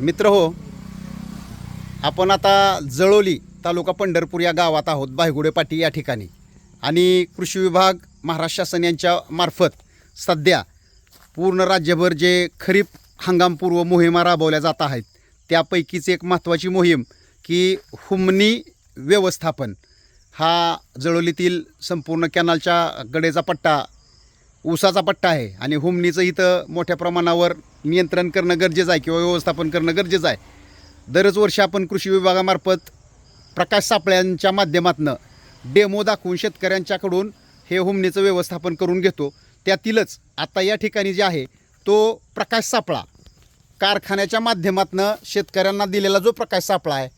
मित्र हो आपण आता जळोली तालुका पंढरपूर या गावात आहोत बायगुडे पाटी या ठिकाणी. आणि कृषी विभाग महाराष्ट्र शासन यांच्या मार्फत सध्या पूर्ण राज्यभर जे खरीप हंगामपूर्व मोहिमा राबवल्या जात आहेत त्यापैकीच एक महत्त्वाची मोहीम की हुमनी व्यवस्थापन. हा जळोलीतील संपूर्ण कॅनलच्या गडेचा पट्टा ऊसाचा पट्टा आहे आणि हुमणीचं इथं मोठ्या प्रमाणावर नियंत्रण करणं गरजेचं आहे किंवा व्यवस्थापन करणं गरजेचं आहे. दरच वर्षी आपण कृषी विभागामार्फत प्रकाश सापळ्यांच्या माध्यमातून डेमो दाखवून शेतकऱ्यांच्याकडून हे हुमणीचं व्यवस्थापन करून घेतो. त्यातीलच आता या ठिकाणी जे आहे तो प्रकाश सापळा. कारखान्याच्या माध्यमातून शेतकऱ्यांना दिलेला जो प्रकाश सापळा आहे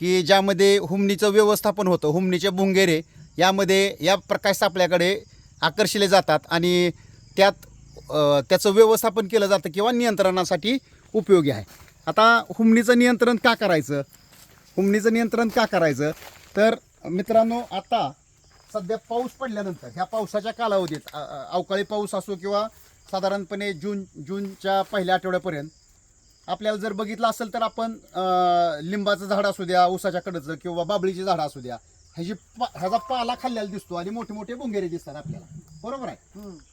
की ज्यामध्ये हुमणीचं व्यवस्थापन होतं हुमणीचे भुंगेरे यामध्ये या प्रकाश सापळ्याकडे आकर्षिले जातात आणि त्यात त्याचं व्यवस्थापन केलं जातं किंवा नियंत्रणासाठी उपयोगी आहे. आता हुमणीचं नियंत्रण का करायचं? हुमणीचं नियंत्रण का करायचं? तर मित्रांनो आता सध्या पाऊस पडल्यानंतर ह्या पावसाच्या कालावधीत अवकाळी पाऊस असो किंवा साधारणपणे जून जूनच्या पहिल्या आठवड्यापर्यंत आपल्याला जर बघितलं असेल तर आपण लिंबाचं झाड असू द्या उसाच्या कडचं किंवा बाबळीची झाडं असू द्या ह्याची पा ह्याचा पाला खाल्लेला दिसतो आणि मोठे मोठे भुंगेरे दिसतात आपल्याला. बरोबर आहे?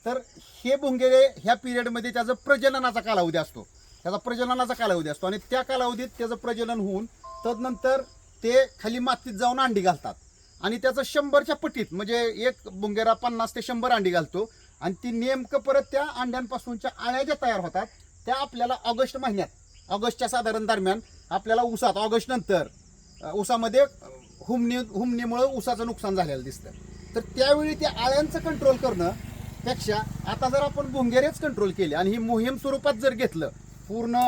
तर हे भुंगेरे ह्या पिरियडमध्ये त्याचं प्रजननाचा कालावधी असतो. त्याचा प्रजननाचा कालावधी असतो आणि त्या कालावधीत त्याचं प्रजनन होऊन तदनंतर ते खाली मातीत जाऊन अंडी घालतात. आणि त्याचं शंभरच्या पटीत म्हणजे एक भुंगेरा पन्नास ते शंभर अंडी घालतो आणि ती नेमकं परत त्या अंड्यांपासूनच्या आळ्या ज्या तयार होतात त्या आपल्याला ऑगस्ट महिन्यात ऑगस्टच्या साधारण दरम्यान आपल्याला ऊसात ऑगस्ट नंतर अ, अ, हुमणी हुमणीमुळं ऊसाचं नुकसान झालेलं दिसतं तर त्यावेळी त्या आळ्यांचं कंट्रोल करणं पेक्षा आता जर आपण भुंगेरेच कंट्रोल केले आणि ही मोहीम स्वरूपात जर घेतलं पूर्ण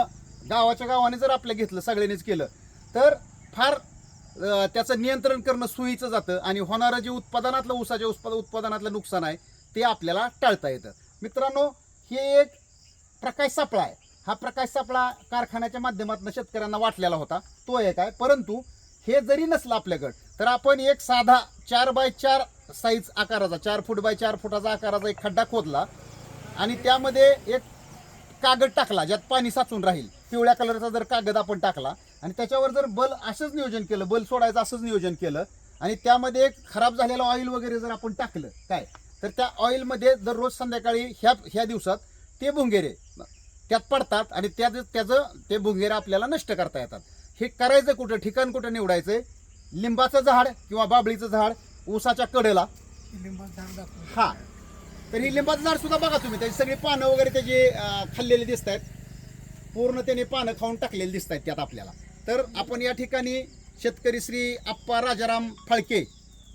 गावाच्या गावाने जर आपलं घेतलं सगळ्यांनीच केलं तर फार त्याचं नियंत्रण करणं सोयीचं जातं आणि होणारं जे उत्पादनातलं ऊसाच्या उत्पाद उत्पादनातलं नुकसान आहे ते आपल्याला टाळता येतं. मित्रांनो हे एक प्रकाश सापळा आहे. हा प्रकाश सापळा कारखान्याच्या माध्यमातून शेतकऱ्यांना वाटलेला होता. तो एक आहे. परंतु हे जरी नसलं आपल्याकडं तर आपण एक साधा चार बाय चार साईज आकाराचा चार फूट बाय चार फुटाचा आकाराचा एक खड्डा खोदला आणि त्यामध्ये एक कागद टाकला ज्यात पाणी साचून राहील. पिवळ्या कलरचा जर कागद आपण टाकला आणि त्याच्यावर जर बल असंच नियोजन केलं बल सोडायचं असंच नियोजन केलं आणि त्यामध्ये एक खराब झालेलं ऑइल वगैरे जर आपण टाकलं काय? तर त्या ऑइलमध्ये दररोज संध्याकाळी ह्या ह्या दिवसात ते भुंगेरे त्यात पडतात आणि त्या त्याचं ते भुंगेरे आपल्याला नष्ट करता येतात. हे करायचं कुठं? ठिकाण कुठं निवडायचं लिंबाचं झाड किंवा बाबळीचं झाड ऊसाच्या कडेला? हा. तर ही लिंबाचं झाड सुद्धा बघा तुम्ही. त्याची सगळी पानं वगैरे त्याची खाल्लेली दिसत आहेत पूर्ण त्याने पानं खाऊन टाकलेली दिसत आहेत त्यात आपल्याला. तर आपण या ठिकाणी शेतकरी श्री आप्पा राजाराम फाळके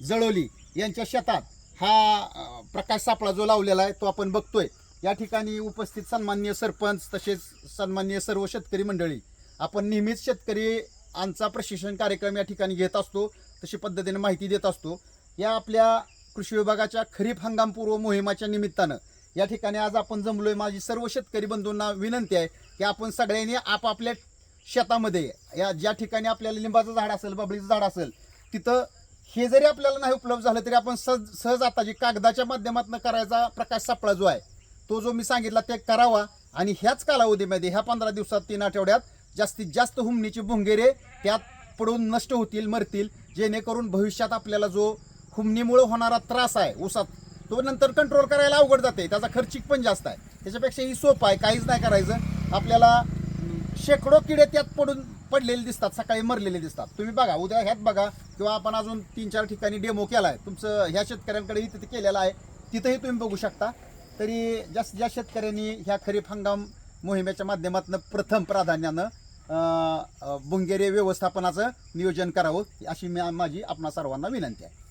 जळोली यांच्या शेतात हा प्रकाश सापळा जो लावलेला आहे तो आपण बघतोय. या ठिकाणी उपस्थित सन्माननीय सरपंच तसेच सन्माननीय सर्व शेतकरी मंडळी आपण नेहमीच शेतकरी आमचा प्रशिक्षण कार्यक्रम या ठिकाणी घेत असतो तशी पद्धतीने माहिती देत असतो. या आपल्या कृषी विभागाच्या खरीप हंगामपूर्व मोहिमाच्या निमित्तानं या ठिकाणी आज आपण जमलोय. माझी सर्व शेतकरी बंधूंना विनंती आहे की आपण सगळ्यांनी आपापल्या शेतामध्ये या ज्या ठिकाणी आपल्याला लिंबाचं झाड असेल बबळीचं झाड असेल तिथं हे जरी आपल्याला नाही उपलब्ध झालं तरी आपण सहज सहज आता जे कागदाच्या माध्यमातून करायचा प्रकाश सापळा जो आहे तो जो मी सांगितला ते करावा. आणि ह्याच कालावधीमध्ये ह्या पंधरा दिवसात तीन आठवड्यात जास्तीत जास्त हुमणीचे भुंगेरे त्यात पडून नष्ट होतील मरतील. जेणेकरून भविष्यात आपल्याला जो हुमणीमुळे होणारा त्रास आहे ऊसात तो नंतर कंट्रोल करायला अवघड जाते. त्याचा खर्चिक पण जास्त आहे. त्याच्यापेक्षा ही सोपं आहे. काहीच नाही करायचं. आपल्याला शेकडो किडे त्यात पडून पडलेले दिसतात सकाळी मरलेले दिसतात. तुम्ही बघा उद्या ह्यात बघा किंवा आपण अजून तीन चार ठिकाणी डेमो केला आहे. तुमचं ह्या शेतकऱ्यांकडे तिथे केलेला आहे. तिथंही तुम्ही बघू शकता. तरी जास्त ज्या शेतकऱ्यांनी ह्या खरीप हंगाम मोहिमेच्या माध्यमातून प्रथम प्राधान्यानं बुंगेरे व्यवस्थापनाचं नियोजन करावं अशी मी माझी आपणा सर्वांना विनंती आहे.